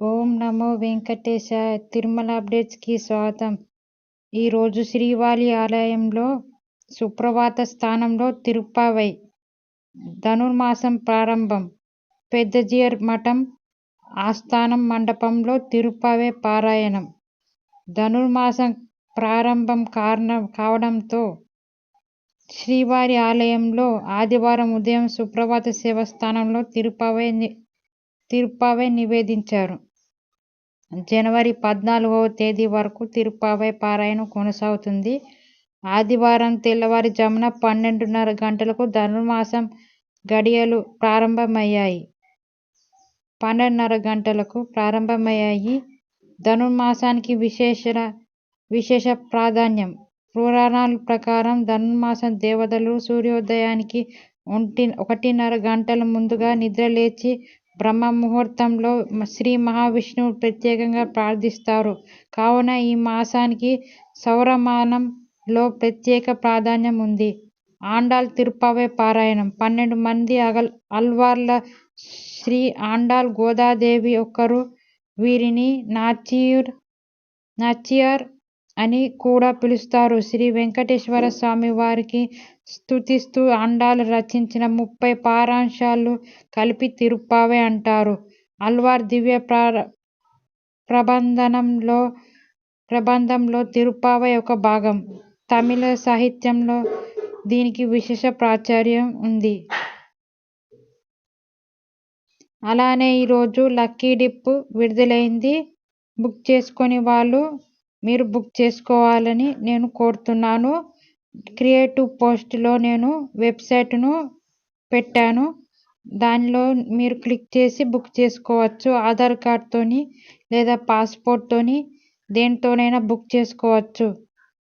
ఓం నమో వెంకటేశాయ తిరుమల అప్డేట్స్కి స్వాగతం. ఈరోజు శ్రీవారి ఆలయంలో సుప్రభాత స్థానంలో తిరుప్పావై ధనుర్మాసం ప్రారంభం. పెద్దజియర్ మఠం ఆస్థానం మండపంలో తిరుప్పావై పారాయణం. ధనుర్మాసం ప్రారంభం కారణం కావడంతో శ్రీవారి ఆలయంలో ఆదివారం ఉదయం సుప్రభాత సేవ స్థానంలో తిరుప్పావై తిరుప్పావై నివేదించారు. జనవరి పద్నాలుగవ తేదీ వరకు తిరుపావై పారాయణం కొనసాగుతుంది. ఆదివారం తెల్లవారుజామున పన్నెండున్నర గంటలకు ధనుర్మాసం గడియలు ప్రారంభమయ్యాయి. పన్నెండున్నర గంటలకు ప్రారంభమయ్యాయి. ధనుర్మాసానికి విశేష విశేష ప్రాధాన్యం. పురాణాల ప్రకారం ధనుర్మాసం దేవతలు సూర్యోదయానికి ఒంటి ఒకటిన్నర గంటల ముందుగా నిద్రలేచి బ్రహ్మ ముహూర్తంలో శ్రీ మహావిష్ణువు ప్రత్యేకంగా ప్రార్థిస్తారు. కావున ఈ మాసానికి సౌరమానంలో ప్రత్యేక ప్రాధాన్యం ఉంది. ఆండాల్ తిరుప్పావై పారాయణం. పన్నెండు మంది అగల్ అల్వార్ల శ్రీ ఆండాల్ గోదాదేవి ఒకరు వీరిని నాచియూర్ నాచియార్ అని కూడా పిలుస్తారు. శ్రీ వెంకటేశ్వర స్వామి వారికి స్తుతిస్తూ అండాలు రచించిన ముప్పై పారాంశాలు కలిపి తిరుప్పావై అంటారు. అల్వార్ దివ్య ప్రబంధనంలో ప్రబంధంలో తిరుప్పావై ఒక భాగం. తమిళ సాహిత్యంలో దీనికి విశేష ప్రాచుర్యం ఉంది. అలానే ఈరోజు లక్కీ డిప్ విడుదలైంది. బుక్ చేసుకొని వాళ్ళు మీరు బుక్ చేసుకోవాలని నేను కోరుతున్నాను. క్రియేటివ్ పోస్ట్లో నేను వెబ్సైట్ను పెట్టాను. దానిలో మీరు క్లిక్ చేసి బుక్ చేసుకోవచ్చు. ఆధార్ కార్డ్తో లేదా పాస్పోర్ట్తో దేనితోనైనా బుక్ చేసుకోవచ్చు.